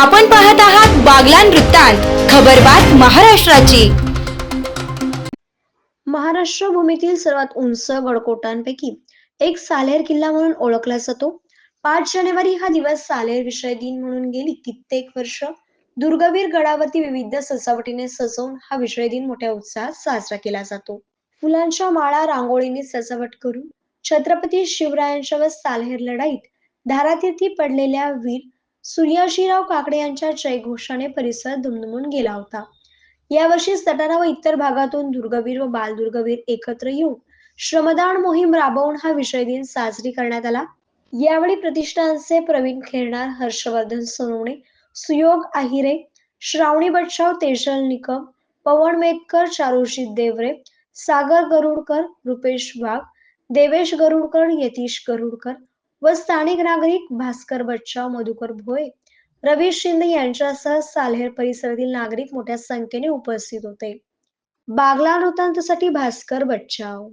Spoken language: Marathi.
आपण पाहत आहात बागलान वृत्तांत खबरबात महाराष्ट्राची. महाराष्ट्र भूमीतील सर्वात उंच गडकोटांपैकी एक सालेर किल्ला म्हणून ओळखला जातो. पाच जानेवारी हा दिवस सालेर विषय दिन म्हणून गेली कित्येक वर्ष. दुर्गवीर गडावरती विविध सजावटीने सजवून हा विषय दिन मोठ्या उत्साहात साजरा केला जातो. फुलांच्या माळा रांगोळीने सजावट करून छत्रपती शिवरायांच्या व सालेर लढाईत धारातीर्थी पडलेल्या वीर सूर्याजीराव काकडे यांच्या जयघोषाने परिसर दुमदुमून गेला होता. यावर्षी सटाणा व इतर भागातून दुर्गवीर व बालदुर्गवीर एकत्र येऊन श्रमदान मोहीम राबवून हा विषय दिन साजरी करण्यात आला. यावेळी प्रतिष्ठानचे प्रवीण खेरणार हर्षवर्धन सोनवणे सुयोग आहिरे श्रावणी बटशाव तेजल निकम पवन मेतकर चारुजित देवरे सागर गरुडकर रुपेश वाघ देवेश गरुडकर यतीश गरुडकर व स्थानिक नागरिक भास्कर बच्चाव मधुकर भोय रवी शिंदे यांच्यासह साल्हेर परिसरातील नागरिक मोठ्या संख्येने उपस्थित होते. बागला वृत्तांतासाठी भास्कर बच्चाव.